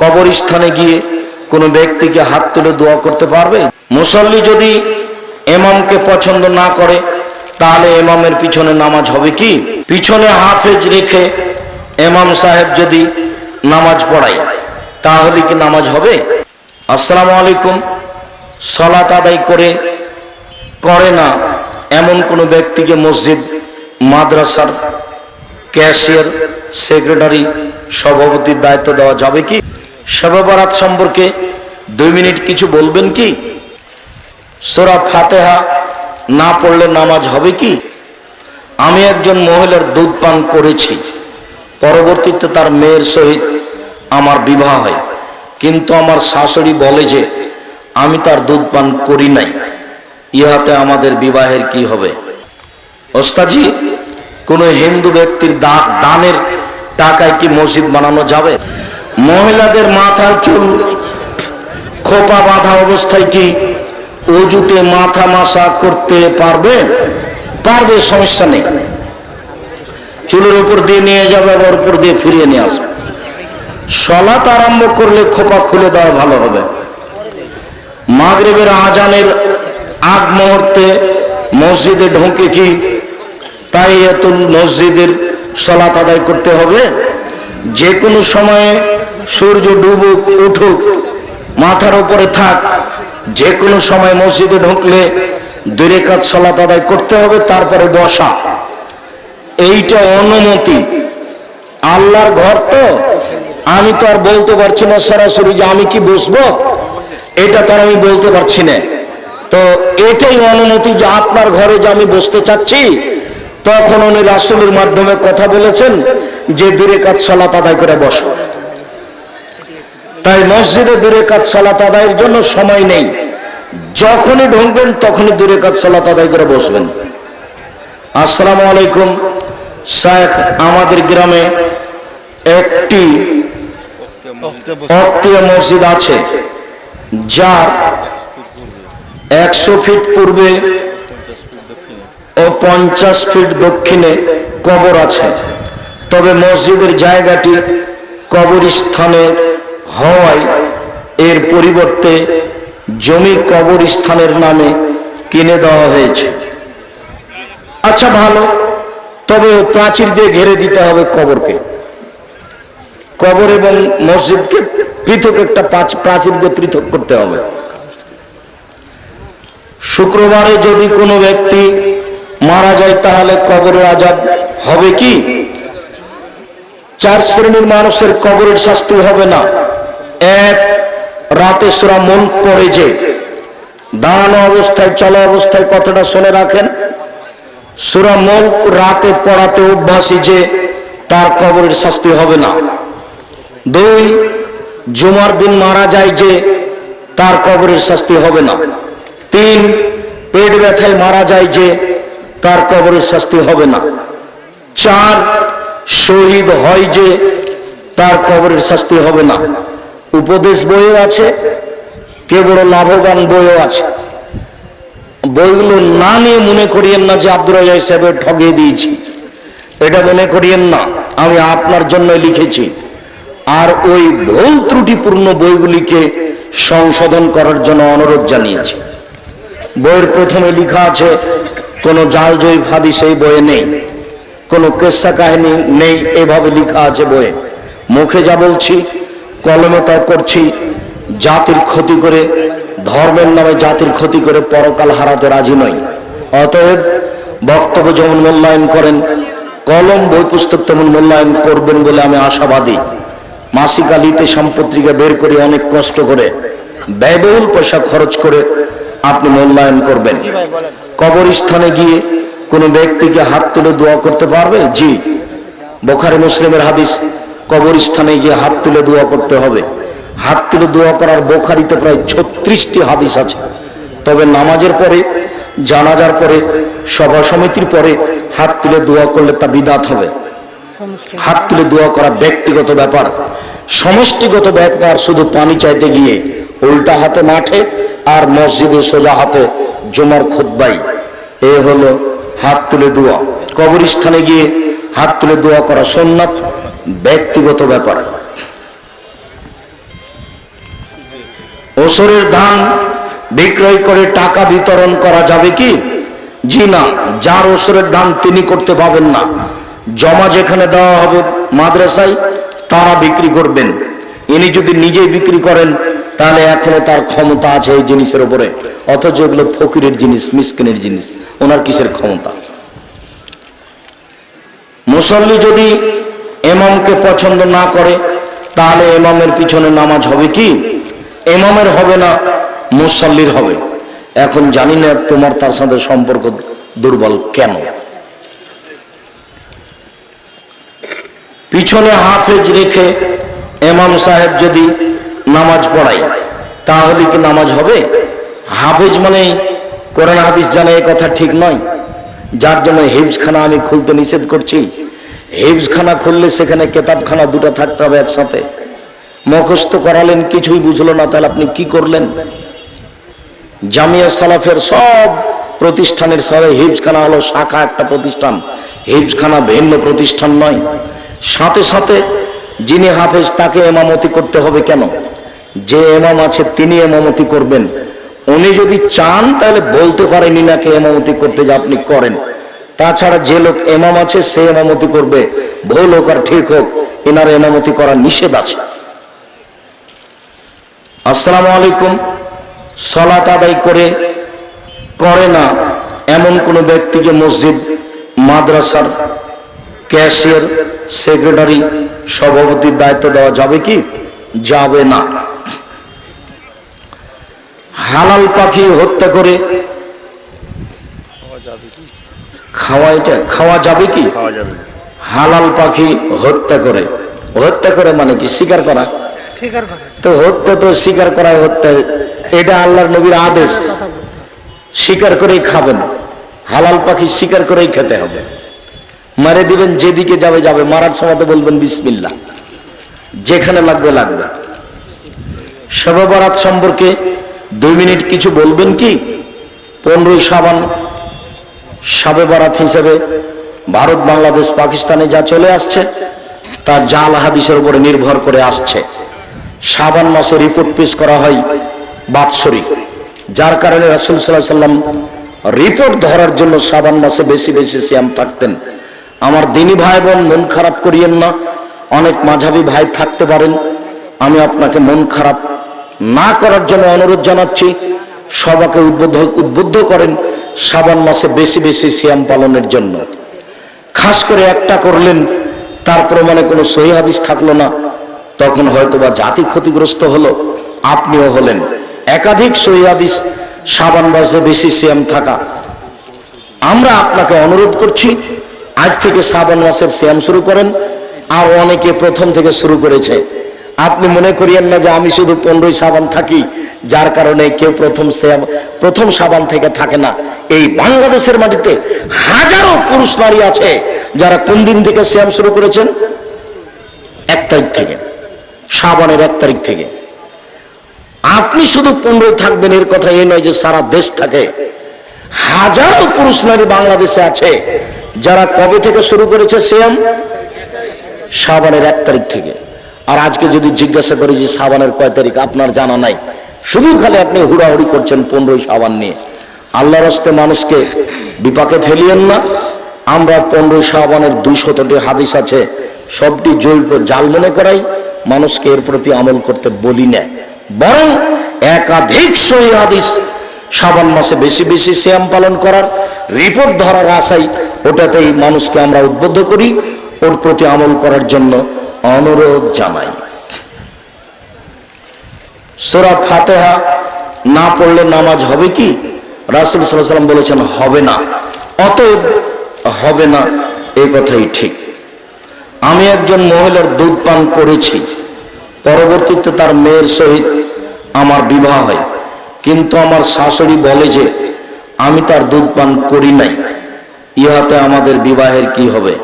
কবরস্থানে গিয়ে কোনো ব্যক্তিকে হাত তুলে দোয়া করতে পারবে? মুসল্লি যদি এমামকে পছন্দ না করে, তাহলে এমামের পিছনে নামাজ হবে কি? পিছনে হাফেজ রেখে এমাম সাহেব যদি নামাজ পড়ায়, তাহলে কি নামাজ হবে? আসসালামু আলাইকুম। সলাত আদায় করে করে না এমন কোনো ব্যক্তিকে মসজিদ, মাদ্রাসার ক্যাশিয়ার সেক্রেটারি সভাপতির দায়িত্ব দেওয়া যাবে কি? শবে বরাত সম্পর্কে দুই মিনিট কিছু বলবেন কি? সোরা ফাতেহা না পড়লে নামাজ হবে কি? আমি একজন মহিলার দুধ পান করেছি। পরবর্তীতে তার মেয়ের সহিত আমার বিবাহ হয়। কিন্তু আমার শাশুড়ি বলে যে, আমি তার দুধ পান করি নাই। ইহাতে আমাদের বিবাহের কি হবে? ওস্তাজি কোনো হিন্দু ব্যক্তির দানের টাকায় কি মসজিদ বানানো যাবে? মহিলাদের মাথার চুল, খোপা বাঁধা অবস্থায় কি অজুতে মাথা মাসা করতে পারবে? পারবে, সমস্যা নেই। চুলের উপর দিয়ে নিয়ে যাবে, আবার উপর দিয়ে ফিরিয়ে নিয়ে আসবে। সলাত আরম্ভ করলে খোপা খুলে দেওয়া ভালো হবে। মাগরিবের আজানের আগ মুহূর্তে মসজিদে ঢোকে কি? তাই এতুল মসজিদের সলাত আদায় করতে হবে। যে কোনো সময়ে সূর্য ডুবুক, উঠুক, মাথার উপরে থাক, যে কোনো সময় মসজিদে ঢুকলে দুই কাজ সলাত আদায় করতে হবে, তারপরে বসা। এইটা অনুমতি। আল্লাহর ঘর তো? আমি তো আর বলতে পারছি না সরাসরি যে আমি কি বসবো? এটা তো আমি বলতে পারছি না। তো এটাই অনুমতি যে আপনার ঘরে যে আমি বসতে চাচ্ছি তখন উনি রাসুলের মাধ্যমে কথা বলেছেন, যে দূরে কাজ, সলাত আদায় করে বসো। তাই মসজিদে দূরে কাজ, সলাত আদায়ের জন্য সময় নেই। যখনই ঢুকবেন, তখনই দূরে কাজ, সলাত আদায় করে বসবেন। আসসালামু আলাইকুম। শায়েখ, আমাদের গ্রামে একটি মসজিদ আছে, যার একশো ফিট পূর্বে পঞ্চাশ ফিট দক্ষিণে কবর আছে। তবে মসজিদের জায়গাটি কবরস্থানে হওয়ায় এর পরিবর্তে জমি কবরস্থানের নামে কিনে দেওয়া হয়েছে। আচ্ছা ভালো। তবে প্রাচীর দিয়ে ঘেরে দিতে হবে কবরকে। কবর এবং মসজিদকে পৃথক একটা প্রাচীর দিয়ে পৃথক করতে হবে। শুক্রবারে যদি কোনো ব্যক্তি মারা যায় তাহলে কবরের আজাদ হবে কি? চার শ্রেণির মানুষের কবরের শাস্তি হবে না। এক, রাতে সুরা মন পড়ে যে দাঁড়ানো অবস্থায়, চলা অবস্থায় কথাটা শুনে রাখেন। সুরা মুল্ক রাতে পড়াতে অভ্যাসী যে তার কবরের শাস্তি হবে না। দুই, জুমার দিন মারা যায় যে তার কবরের শাস্তি হবে না। তিন, পেট ব্যথায় মারা যায় যে তার কবরের শাস্তি হবে না। চার, শহীদ হয় যে তার কবরের শাস্তি হবে না। উপদেশ বইও আছে কে বড় লাভবান বইও আছে। বইগুলো না নিয়ে মনে করিয়েন না যে আব্দুল রাজা ঠগিয়ে দিয়েছি। এটা মনে করিয়েন না, আমি আপনার জন্য লিখেছি। আর ওই ভুল ত্রুটিপূর্ণ বইগুলিকে সংশোধন করার জন্য অনুরোধ জানিয়েছি। বইয়ের প্রথমে লেখা আছে কোনো জাল জয়ীফ হাদিস এই বইয়ে নেই। কোনো কেসা কাহিনী নেই, এভাবে লেখা আছে বইয়ে। মুখে যা বলছি, কলমে তা করছি, জাতির ক্ষতি করে, ধর্মের নামে জাতির ক্ষতি করে পরকাল হারাতে রাজি নই। অতএব বক্তব্য যেমন মূল্যায়ন করেন, কলম, বই পুস্তক তেমন মূল্যায়ন করবেন বলে আমি আশাবাদী। মাসিক আলিতে সম্পত্রিকা বের করে অনেক কষ্ট করে, ব্যয়বহুল পয়সা খরচ করে আপনি মূল্যায়ন করবেন। কবরস্থানে গিয়ে কোনো ব্যক্তিকে হাত তুলে দোয়া করতে পারবে? জি। বোখারি মুসলিমের হাদিস, কবরস্থানে গিয়ে হাত তুলে দোয়া করতে হবে। হাত তুলে দোয়া করার বোখারিতে প্রায় ছত্রিশটি হাদিস আছে। তবে নামাজের পরে, জানাজার পরে, সভা সমিতির পরে হাত তুলে দোয়া করলে তা বিদাত হবে। হাত তুলে দোয়া করা ব্যক্তিগত ব্যাপার। সমষ্টিগত ব্যাপার, শুধু পানি চাইতে গিয়ে উল্টা হাতে মাঠে আর মসজিদে সোজা হাতে জমার খোদ্বাই এ হলো হাত তুলে দোয়া। কবরস্থানে গিয়ে হাত তুলে দোয়া করা সোনাত ব্যক্তিগত ব্যাপার। ওসরের ধান বিক্রয় করে টাকা বিতরণ করা যাবে কি? জি না, যার ওসরের ধান তিনি করতে পাবেন না। জমা যেখানে দেওয়া হবে মাদ্রাসায়, তারা বিক্রি করবেন। ইনি যদি নিজেই বিক্রি করেন, তাহলে এখনও তার ক্ষমতা আছে এই জিনিসের উপরে। অথচ এগুলো ফকিরের জিনিস, মিসকিনের জিনিস। ওনার কিসের ক্ষমতা? মুসল্লি যদি এমামকে পছন্দ না করে, তাহলে এমামের পিছনে নামাজ হবে কি? এমামের হবে না, মুসল্লির হবে। এখন জানি না তোমার তার সাথে সম্পর্ক দুর্বল কেন। পিছনে হাফেজ রেখে এমাম সাহেব যদি নামাজ পড়ায়, তাহলে কি নামাজ হবে? হাফেজ মানে কোরআন হাদিস জানে এ কথা ঠিক নয়। যার জন্য হিফজখানা আমি খুলতে নিষেধ করছি। হিফজখানা খুললে সেখানে কেতাবখানা দুটো থাকতে হবে একসাথে। মুখস্থ করালেন, কিছুই বুঝলো না, তাহলে আপনি কি করলেন? জামিয়া সালাফের সব প্রতিষ্ঠানের সবাই হিফজখানা হলো শাখা একটা প্রতিষ্ঠান। হিফজখানা ভিন্ন প্রতিষ্ঠান নয়। সাথে সাথে যিনি হাফেজ, তাকে এমামতি করতে হবে কেন? যে এমাম আছে, তিনি এমামতি করবেন। উনি যদি চান, তাহলে বলতে পারেন ইনাকে এমামতি করতে যে আপনি করেন। তাছাড়া যে লোক এমাম আছে, সে এমামতি করবে। ভুল হোক আর ঠিক হোক, এনার এমামতি করা নিষেধ আছে। আসসালামু আলাইকুম। সলাত আদায় করে করে না এমন কোন ব্যক্তিকে মসজিদ, মাদ্রাসার ক্যাশিয়ার সেক্রেটারি সভাপতির দায়িত্ব দেওয়া যাবে কি? যাবে না। হালাল পাখি হত্যা করে খাওয়া এটা খাওয়া যাবে কি? পাওয়া যাবে। হালাল পাখি হত্যা করে। হত্যা করে মানে কি? শিকার করা। তো হত্যা তো স্বীকার করাই হত্যা। এটা আল্লাহর নবীর আদেশ। স্বীকার করেই খাবেন। হালাল পাখি স্বীকার করেই খেতে হবে। মারে দিবেন, যেদিকে যাবে যাবে। মারার সময় বলবেন বিসমিল্লা যেখানে লাগবে লাগবে। শবে বরাত সম্পর্কে দুই মিনিট কিছু বলবেন কি? পনেরোই সাবান শবে বরাত হিসেবে ভারত, বাংলাদেশ, পাকিস্তানে যা চলে আসছে, তা জাল হাদিসের উপরে নির্ভর করে আসছে। শাবান মাসে রিপোর্ট পেশ করা হয় বাৎসরিক। যার কারণে রাসুল সাল্লাহ সাল্লাম রিপোর্ট ধরার জন্য শাবান মাসে বেশি বেশি শ্যাম থাকতেন। আমার দিনী ভাই বোন মন খারাপ করিয়েন না। অনেক মাঝাবি ভাই থাকতে পারেন। আমি আপনাকে মন খারাপ না করার জন্য অনুরোধ জানাচ্ছি। সবাকে উদ্বুদ্ধ উদ্বুদ্ধ করেন শাবান মাসে বেশি বেশি শ্যাম পালনের জন্য। খাস করে একটা করলেন, তার প্রমাণে কোনো সহি হাদিস থাকল না। তখন হয়তোবা জাতি ক্ষতিগ্রস্ত হলো, আপনিও হলেন। একাধিক সহি হাদিস বয়সে বেশি সিয়াম থাকা। আমরা আপনাকে অনুরোধ করছি আজ থেকে শ্রাবণ মাসের শ্যাম শুরু করেন, আর অনেকে প্রথম থেকে শুরু করেছে। আপনি মনে করিয়েন না যে আমি শুধু পনেরোই সাবান থাকি, যার কারণে কেউ প্রথম শ্যাম, প্রথম সাবান থেকে থাকে না। এই বাংলাদেশের মাটিতে হাজারো পুরুষ নারী আছে, যারা কোন দিন থেকে শ্যাম শুরু করেছেন? এক তারিখ থেকে সাবানের এক তারিখ থেকে। আপনি শুধু পনেরোই থাকবেন, এর কথা এই নয় যে সারা দেশ থাকে। হাজারো পুরুষ নারী বাংলাদেশে আছে যারা কবে থেকে শুরু করেছে শ্যাম সাবানের এক তারিখ থেকে। আর আজকে যদি জিজ্ঞাসা করি যে সাবানের কয় তারিখ, আপনার জানা নাই। শুধু খালি আপনি হুড়াহুড়ি করছেন পনেরোই সাবান নিয়ে। আল্লাহর হস্তে মানুষকে বিপাকে ফেলিয়েন না। আমরা পনেরোই সাবানের দুশতটি হাদিস আছে, সবটি জৈব জাল মনে করাই। মানুষকে এর প্রতি আমল করতে বলি না। বরং একাধিক সহি হাদিস সাবান মাসে বেশি বেশি শ্যাম পালন করার রিপোর্ট ধরার আশাই ওটাতেই মানুষকে আমরা উদ্বুদ্ধ করি, ওর প্রতি আমল করার জন্য অনুরোধ জানাই। সোরা ফাতেহা না পড়লে নামাজ হবে কি? রাসুল সাল্লাম বলেছেন, হবে না। অতএব হবে না এই কথাই ঠিক। আমি একজন মহিলার দুধ পান করেছি, পরবর্তীতে তার মেয়ের সহিত আমার বিবাহ হয়। কিন্তু আমার শাশুড়ি বলে যে, আমি তার দুধ পান করি নাই। ইহাতে আমাদের বিবাহের কি হবে?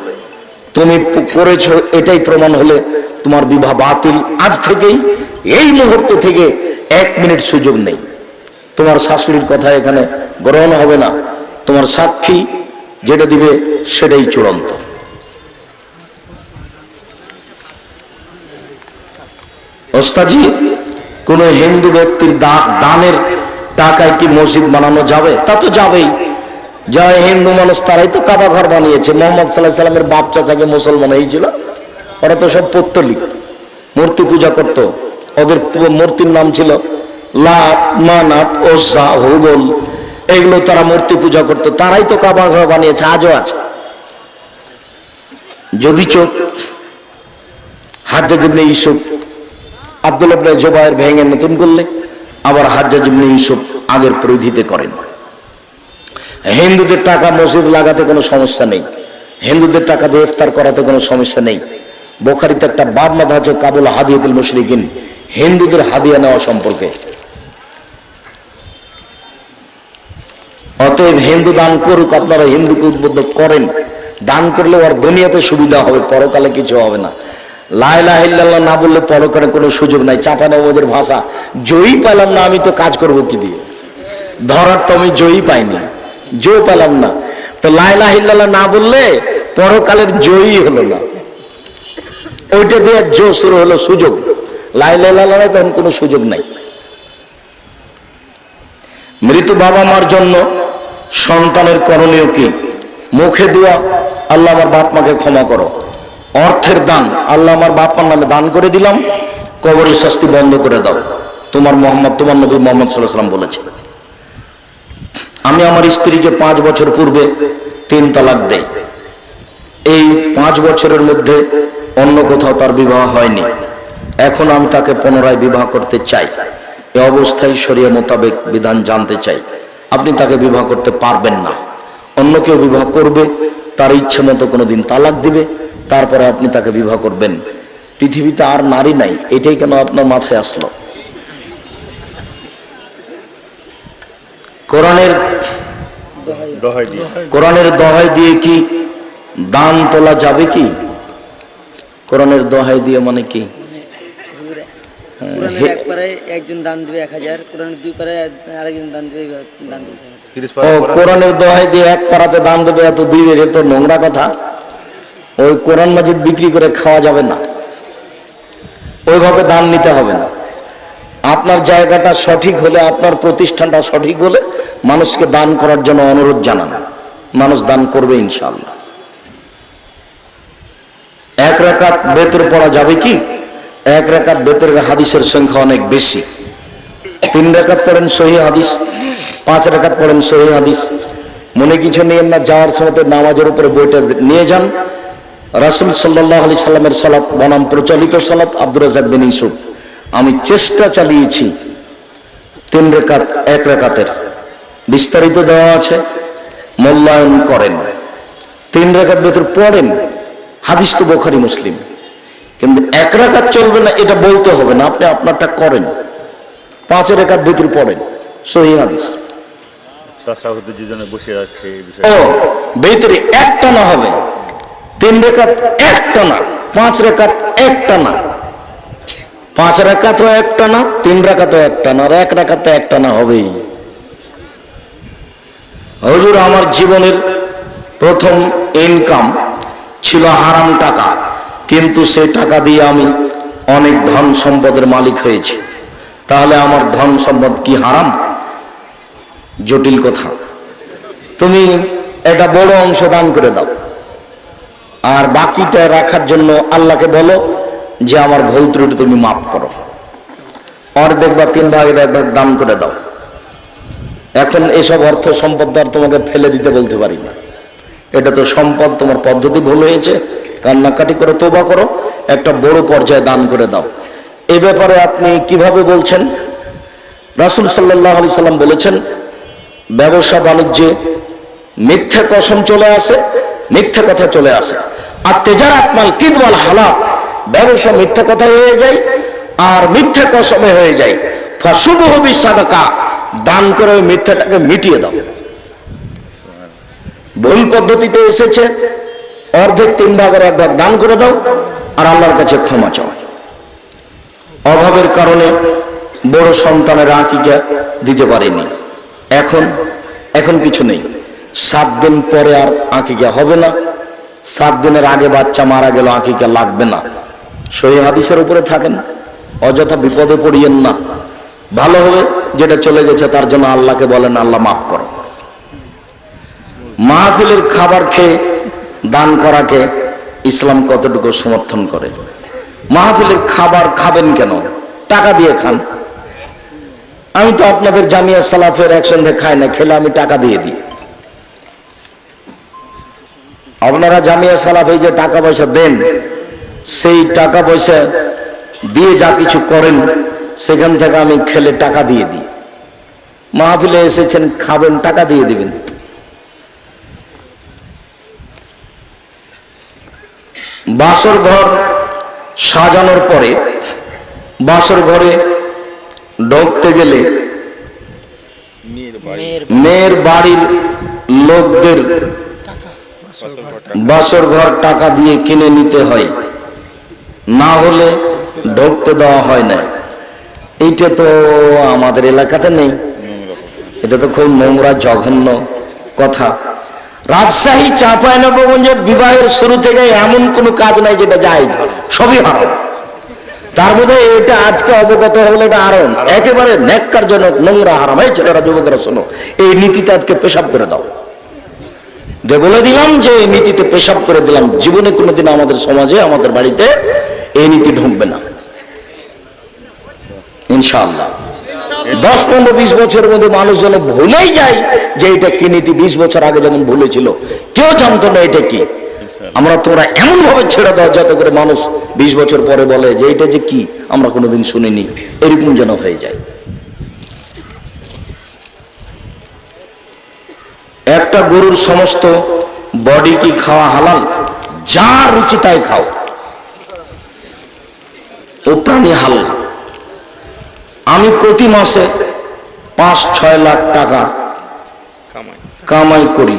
তুমি করেছ এটাই প্রমাণ হলে তোমার বিবাহ বাতিল। আজ থেকেই, এই মুহূর্ত থেকে এক মিনিট সুযোগ নেই। তোমার শাশুড়ির কথা এখানে গ্রহণ হবে না। তোমার সাক্ষী যেটা দিবে সেটাই চূড়ান্ত। ওস্তাজি কোন হিন্দু ব্যক্তির দানের টাকায় কি মসজিদ বানানো যাবে? তা তো যাবেই। যারা হিন্দু মানুষ, তারাই তো কাবা ঘর বানিয়েছে। মোহাম্মদ সাল্লাহ সাল্লামের বাপ চাচাকে মুসলমান হয়েছিল। ওরা তো সব পত্তলিক। মূর্তি পূজা করত। ওদের মূর্তির নাম ছিল লাত মানাত ওসা হুবল। এগুলো তারা মূর্তি পূজা করত। তারাই তো কাবা ঘর বানিয়েছে, আজও আছে। যদি চোখ, হাজ্জাজ ইবনে ইউসুফ, আব্দুল ইবনে জোবায়ের ভেঙে নতুন করলে, আবার হাজ্জাজ ইবনে ইউসুফ আগের পরিধিতে করেন। হিন্দুদের টাকা মসজিদ লাগাতে কোনো সমস্যা নেই। হিন্দুদের টাকা দিয়ে ইফতার করাতে কোনো সমস্যা নেই। বোখারিতে একটা বাব মাথা আছে, কাবুল হাদিয়াতুল মুশরিকিন। হিন্দুদের হাদিয়া নেওয়া সম্পর্কে। অতএব হিন্দু দান করুক, আপনারা হিন্দুকে উদ্বুদ্ধ করেন। দান করলে ওর দুনিয়াতে সুবিধা হবে, পরকালে কিছু হবে না। লাইলাহিল্লাহ না বললে পরকালে কোনো সুযোগ নাই। চাপানো ওদের ভাষা, জয়ী পেলাম না, আমি তো কাজ করব কি দিয়ে? ধরার তো আমি জয়ী পাইনি। জয় পেলাম না। তো লাইলাহিল্লাহ না বললে পরকালের জয়ী হলো না। ওইটা দিয়ে জো শুরু হলো সুযোগ। লাইলাহিল্লাহ তখন কোনো সুযোগ নাই। মৃত বাবা মার জন্য সন্তানের করণীয় কি? মুখে দোয়া, আল্লাহ আমার বাপ মাকে ক্ষমা করো। অর্থের দান, আল্লাহ আমার বাপ মার নামে দান করে দিলাম। কবরের শাস্তি বন্ধ করে দাও। তোমার মোহাম্মদ, তোমার নবী মোহাম্মদ সাল্লাহ সাল্লাম বলেছে। আমি আমার স্ত্রীকে পাঁচ বছর পূর্বে তিন তালাক দেই। এই পাঁচ বছরের মধ্যে অন্য কোথাও তার বিবাহ হয়নি। এখন আমি তাকে পুনরায় বিবাহ করতে চাই। এ অবস্থায় শরিয়া মোতাবেক বিধান জানতে চাই। আপনি তাকে বিবাহ করতে পারবেন না। অন্য কেউ বিবাহ করবে, তার ইচ্ছে মতো কোনোদিন তালাক দিবে, তারপরে আপনি তাকে বিবাহ করবেন। পৃথিবীতে আর নারী নাই, এটাই কেন আপনার মাথায় আসলো? কোরআনের দহাই দিয়ে। কোরআনের দহাই দিয়ে কি দান তোলা যাবে কি? কোরআনের দহাই দিয়ে মানে কি? এক পারে একজন দান দেবে এক হাজার কোরআনের দুই আরেকজন দান দেবে দান ও কোরআনের দিয়ে এক পাড়াতে দান দেবে এত দুই বের তো নোংরা কথা। ওই কোরআন মাজিদ বিক্রি করে খাওয়া যাবে না। ওইভাবে দান নিতে হবে না। আপনার জায়গাটা সঠিক হলে, আপনার প্রতিষ্ঠানটা সঠিক হলে মানুষকে দান করার জন্য অনুরোধ জানান। মানুষ দান করবে ইনশাল্লাহ এক রেখাত বেতর পড়া যাবে কি? এক রেখাত বেতের হাদিসের সংখ্যা অনেক বেশি। তিন রেখাত পড়েন সহি হাদিস, পাঁচ রেখাত পড়েন সহি হাদিস। মনে কিছু নিয়েন না, যাওয়ার সময় নামাজের উপরে বইটা নিয়ে যান। রাসুল সাল্লাহ আলি সাল্লামের সালাত বনাম প্রচলিত সালাত আব্দুর রাজাক বিন ইসুফ আমি চেষ্টা চালিয়েছি তিন রেখাত এক রেখাতের। বিস্তারিত দেওয়া আছে মূল্যায়ন করেন। তিন রেখাত ভেতর পড়েন হাদিস তো বোখারি মুসলিম। কিন্তু এক রেখাত চলবে না এটা বলতে হবে না আপনি আপনারটা করেন। পাঁচ রেখাত ভেতর পড়েন সহি হাদিস। ও ভিতরে একটা না হবে তিন রেখাত একটা না পাঁচ রেখাত একটা না। পাঁচ রেখাত একটা না, তিন রেখাত একটা না, আর এক রেখাত একটা না হবেই। হজুর, আমার জীবনের প্রথম ইনকাম ছিল হারাম টাকা, কিন্তু সেই টাকা দিয়ে আমি অনেক ধন সম্পদের মালিক হয়েছি। তাহলে আমার ধন সম্পদ কি হারাম? জটিল কথা। তুমি একটা বড় অংশ দান করে দাও। আর বাকিটা রাখার জন্য আল্লাহকে বলো যে আমার ভুল ত্রুটি তুমি মাফ করো। অর্ধেক বা তিন ভাগের ভাগ দান করে দাও। এখন এসব অর্থ সম্পদ আর তোমাকে ফেলে দিতে বলতে পারি না। এটা তো সম্পদ, তোমার পদ্ধতি ভুল হয়েছে। কান্নাকাটি করে তোবা করো, একটা বড় পর্যায়ে দান করে দাও। এ ব্যাপারে আপনি কীভাবে বলছেন? রাসুল সাল্লাহ আলি সাল্লাম বলেছেন, ব্যবসা বাণিজ্যে মিথ্যা কসম চলে আসে, মিথ্যা কথা চলে আসে। আর তেজারাত মাল কিদওয়াল হালা ব্যবসা মিথ্যা কথা হয়ে যায় আর মিথ্যা কসমে হয়ে যায়। ফশুভ হবি সাদাকা দান করে ওই মিথ্যাটাকে মিটিয়ে দাও। ভুল পদ্ধতিতে এসেছে, অর্ধেক তিন ভাগের এক ভাগ দান করে দাও আর আল্লাহর কাছে ক্ষমা চাও। অভাবের কারণে বড় সন্তানের আঁকিকা দিতে পারেনি। এখন এখন কিছু নেই। সাত দিন পরে আর আঁকিকা হবে না। সাত দিনের আগে বাচ্চা মারা গেল, আঁকিকা লাগবে না। সহি হাদিসের উপরে থাকেন, অযথা বিপদে পড়িয়েন না। ভালো হবে যেটা চলে গেছে, তার জন্য আল্লাহকে বলেন, আল্লাহ মাফ করো। মাহফিলের খাবার খেয়ে, দান করাকে ইসলাম কতটুকু সমর্থন করে? মাহফিলের খাবার খাবেন কেন? টাকা দিয়ে খান। আমি তো আপনাদের জামিয়া সালাফের একসঙ্গে খাই না, খেলে আমি টাকা দিয়ে দিই। আপনারা জামিয়া সালাফে যে টাকা পয়সা দেন সেই টাকা পয়সা দিয়ে যা কিছু করেন সেখান থেকে আমি খেলে টাকা দিয়ে দিই। মাহফিলে এসেছেন খাবেন টাকা দিয়ে দিবেন। বাসর ঘর সাজানোর পরে বাসর ঘরে ঢুকতে গেলে মেয়ের বাড়ির লোকদের বাসর ঘর টাকা। দিয়ে কিনে নিতে হয়। না হলে ঢুকতে দেওয়া হয় না এইটা তো আমাদের এলাকাতে নেই। এটা তো খুব নোংরা, জঘন্য কথা। রাজশাহী চাঁপাইনবাবগঞ্জের বিবাহের শুরু থেকে এমন কোনো কাজ নাই যেটা যায় সবই হারাম। তার মধ্যে এটা আজকে অবগত হলে এটা আরও একেবারে ন্যাক্কারজনক, নোংরা, হারাম। এই ছেলেরা, যুবকেরা, শোনো, এই নীতিতে আজকে পেশাব করে দাও। যে বলে দিলাম যে এই নীতিতে পেশাব করে দিলাম। জীবনে কোনোদিন আমাদের সমাজে, আমাদের বাড়িতে এই নীতি ঢুকবে না। ইনশাআল্লাহ। দশ পনেরো, বিশ বছরের মধ্যে মানুষ যেন ভুলেই যায় যে এটা কি নীতি, বিশ বছর আগে যেমন ভুলেছিল, কেউ জানতো না এটা কি। আমরা তোমরা এমন ভাবে ছেড়ে দাও যাতে করে মানুষ বিশ বছর পরে বলে যে এটা যে কি, আমরা কোনোদিন শুনিনি। এরকম যেন হয়ে যায়। একটা গরুর সমস্ত বডি কি খাওয়া হালাল? যা রুচি তাই খাও। ও প্রাণী হালাল আমি প্রতি মাসে পাঁচ ছয় লাখ টাকা কামাই। করি।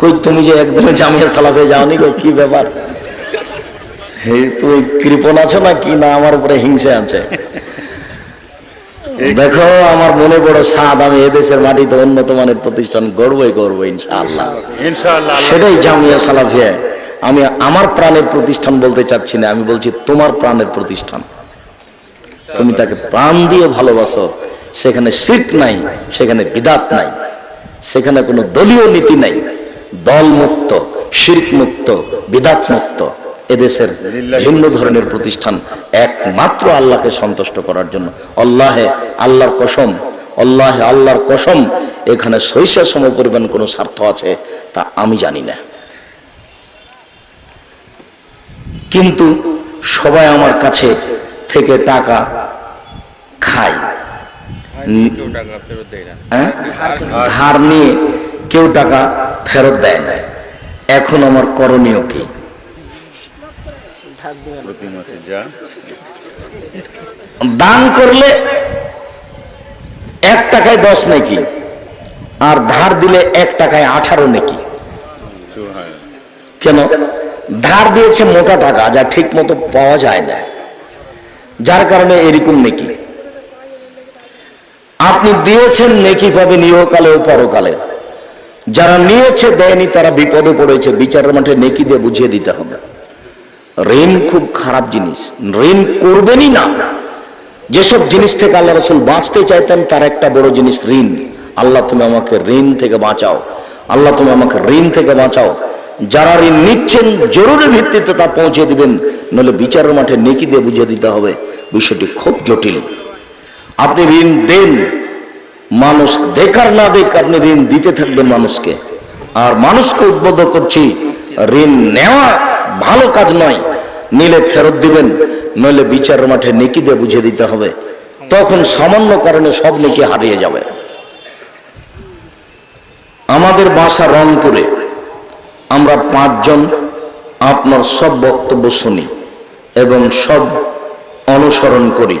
কই তুমি যে একদিনে জামিয়া সালাফে যাওনি গো কি ব্যাপার? হে তুমি কৃপণ আছো না কি না আমার উপরে হিংসে আছে। দেখো আমার মনে বড় সাদ আমি এদেশের মাটিতে উন্নত মানের প্রতিষ্ঠান গড়বই গড়বো ইনশাআল্লাহ। সেটাই জামিয়া সালাফিয়া আমি আমার প্রাণের প্রতিষ্ঠান বলতে চাচ্ছি না আমি বলছি তোমার প্রাণের প্রতিষ্ঠান। তুমি তাকে প্রাণ দিয়ে ভালোবাসো, সেখানে শির্ক নাই, সেখানে বিদাত নাই, সেখানে কোনো দলীয় নীতি নাই। দল মুক্ত শির্ক মুক্ত বিদাত মুক্ত এদেশের ভিন্ন ধরনের প্রতিষ্ঠান একমাত্র আল্লাহকে সন্তুষ্ট করার জন্য। আল্লাহে আল্লাহর কসম, আল্লাহে আল্লাহর কসম, এখানে সৈসা সম পরিমাণ কোনো স্বার্থ আছে তা আমি জানি না। কিন্তু সবাই আমার কাছে থেকে টাকা খায়। কেউ টাকা ফেরত দেয় না। হ্যাঁ? ধার নিয়ে কেউ টাকা ফেরত দেয় না। এখন আমার করণীয় কি? যা। দান করলে এক টাকায় দশ নাকি? আর ধার দিলে এক টাকায় আঠারো নাকি? কেন? ধার দিয়েছে মোটা টাকা যা ঠিক মতো পাওয়া যায় না। যার কারণে এরকম নেকি। আপনি দিয়েছেন নেকি পাবেন ইহকালে ও পরকালে। যারা নিয়েছে, দেয়নি, তারা বিপদে পড়েছে। বিচারের মাঠে নেকি দিয়ে বুঝিয়ে দিতে হবে। ঋণ খুব খারাপ জিনিস। ঋণ করবেনই না। যেসব জিনিস থেকে আল্লাহ রসুল বাঁচতে চাইতেন, তার একটা বড় জিনিস ঋণ। আল্লাহ, তুমি আমাকে ঋণ থেকে বাঁচাও। আল্লাহ, তুমি আমাকে ঋণ থেকে বাঁচাও। যারা ঋণ নিচ্ছেন, জরুরি ভিত্তিতে তা পৌঁছে দিবেন। নলে বিচারের মাঠে নেকি দিয়ে বুঝিয়ে দিতে হবে। বিষয়টি খুব জটিল। আপনি ঋণ দেন, মানুষ দেখার না দেখ আপনি ঋণ দিতে থাকবেন মানুষকে। আর মানুষকে উদ্বুদ্ধ করছি, ঋণ নেওয়া ভালো কাজ নয়, নিলে ফেরত দিবেন, নইলে বিচারের মাঠে নেকি দিয়ে বুঝিয়ে দিতে হবে। তখন সামান্য কারণে সব নেকি হারিয়ে যাবে। আমাদের বাসা রংপুরে। আমরা পাঁচজন, আপনার সব বক্তব্য শুনি। এবং সব অনুসরণ করি,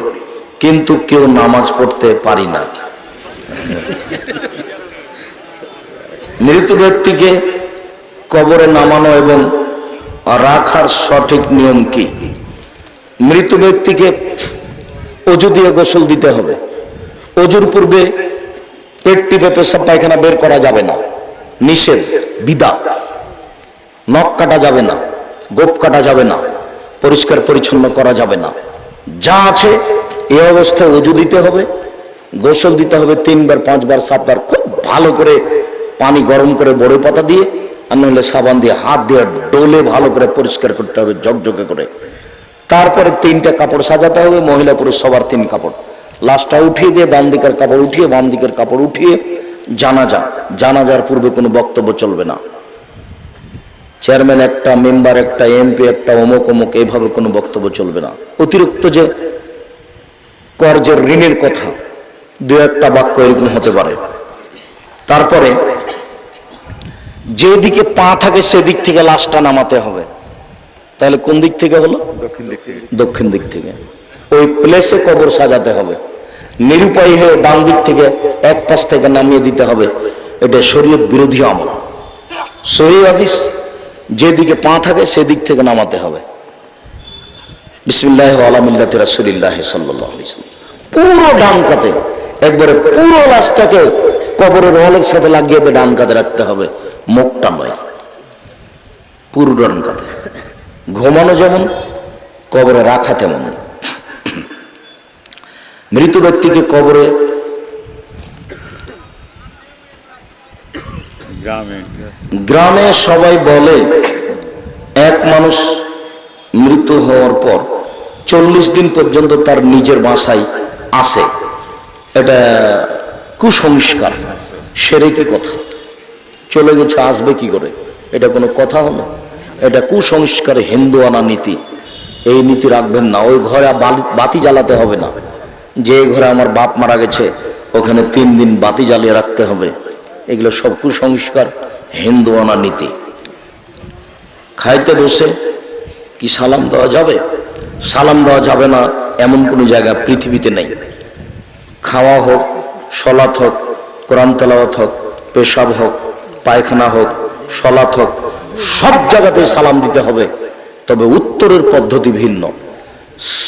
কিন্তু কেউ নামাজ পড়তে পারি না। মৃত ব্যক্তিকে কবরে নামানো এবং রাখার সঠিক নিয়ম কি? মৃত ব্যক্তিকে অজু দিয়ে গোসল দিতে হবে। অজুর পূর্বে পেট টিপে পেশাব পায়খানা বের করা যাবে না। নিষেধ, বিদা। নখ কাটা যাবে না, গোপ কাটা যাবে না। পরিষ্কার পরিচ্ছন্ন করা যাবে না। যা আছে এই অবস্থায় অজু দিতে হবে, গোসল দিতে হবে তিনবার, পাঁচবার, সাতবার, খুব ভালো করে পানি গরম করে বড় পাতা দিয়ে, আর নাহলে সাবান দিয়ে, হাত দিয়ে ডোলে ভালো করে পরিষ্কার করতে হবে জকজকে করে। তারপরে তিনটা কাপড় সাজাতে হবে, মহিলা পুরুষ সবার তিন কাপড়। লাশটা উঠিয়ে দিয়ে, ডান দিকের কাপড় উঠিয়ে, বাম দিকের কাপড় উঠিয়ে, জানাজা। জানাজার পূর্বে কোনো বক্তব্য চলবে না। চেয়ারম্যান একটা মেম্বার একটা এমপি একটা অমুক অমুক এইভাবে কোনো বক্তব্য চলবে না। অতিরিক্ত যে কর্জের ঋণের কথা দু একটা বাক্য এরকম হতে পারে। তারপরে যেদিকে পা থাকে সেদিক থেকে লাশটা নামাতে হবে। তাহলে কোন দিক থেকে হলো? দক্ষিণ দিক থেকে। দক্ষিণ দিক থেকে। ওই প্লেসে কবর সাজাতে হবে। নিরুপায় হয়ে বাম দিক থেকে এক পাশ থেকে নামিয়ে দিতে হবে। এটা শরীয়ত বিরোধী আমল। হাদিস? যেদিকে পা থাকে সেদিক থেকে নামাতে হবে। বিসমিল্লাহ আলমিল্লাহ রাসুলিল্লাহ সাল্লাহ পুরো ডান কাতে, একবারে পুরো লাশটাকে কবরের অলের সাথে লাগিয়ে দিয়ে ডান কাতে রাখতে হবে, মুখটা নয়। পুরো ডান কাতে। ঘুমানো যেমন, কবরে রাখা তেমন। মৃত ব্যক্তিকে কবরে গ্রামে। সবাই বলে, এক মানুষ মৃত্যু হওয়ার পর চল্লিশ দিন পর্যন্ত তার নিজের বাসায় আসে এটা কুসংস্কার সেরে কি কথা। চলে গেছে, আসবে কি করে? এটা কোনো কথা হলো? এটা কুসংস্কার হিন্দু আনা নীতি। এই নীতি রাখবেন না। ওই ঘরে বাতি জ্বালাতে হবে না। যে ঘরে আমার বাপ মারা গেছে, ওখানে তিন দিন বাতি জ্বালিয়ে রাখতে হবে। এগুলো সব কুসংস্কার, হিন্দু আনা নীতি খাইতে বসে কি সালাম দেওয়া যাবে? সালাম দেওয়া যাবে না, এমন কোনো জায়গা পৃথিবীতে নেই। খাওয়া হোক, সলাৎ হোক, কোরআন তেলাওয়াত হোক, পেশাব হোক, পায়খানা হোক, সলাৎ হোক, সব জায়গাতে সালাম দিতে হবে। তবে উত্তরের পদ্ধতি ভিন্ন।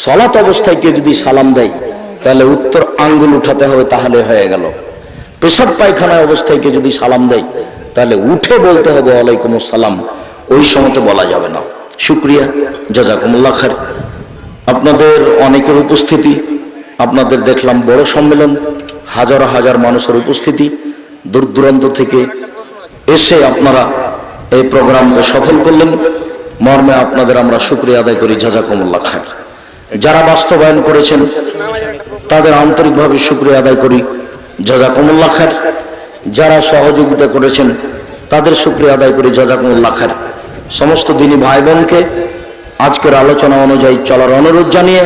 সলাৎ অবস্থায় কেউ যদি সালাম দেয়, তাহলে উত্তর আঙ্গুল উঠাতে হবে, তাহলে হয়ে গেল। পেশাব পায়খানা অবস্থায় কেউ যদি সালাম দেয়, তাহলে উঠে বলতে হবে, ওয়ালাইকুম সালাম ওই সময়তে বলা যাবে না। শুক্রিয়া, জাজাকুমুল্লাহ খার আপনাদের অনেকের উপস্থিতি, আপনাদের দেখলাম বড় সম্মেলন, হাজার হাজার মানুষের উপস্থিতি, দূর দূরান্ত থেকে এসে আপনারা এই প্রোগ্রামকে সফল করলেন। মর্মে আপনাদের আমরা শুক্রিয়া আদায় করি, জাজাকুমুল্লাহ খান যারা বাস্তবায়ন করেছেন, তাদের আন্তরিকভাবে শুক্রিয়া আদায় করি। জাজাকুমুল্লাহ খার যারা সহযোগিতা করেছেন, তাদের শুক্রিয়া আদায় করি জাজাকুমুল্লা খার সমস্ত দিনী ভাই বোনকে আজকের আলোচনা অনুযায়ী চলার অনুরোধ জানিয়ে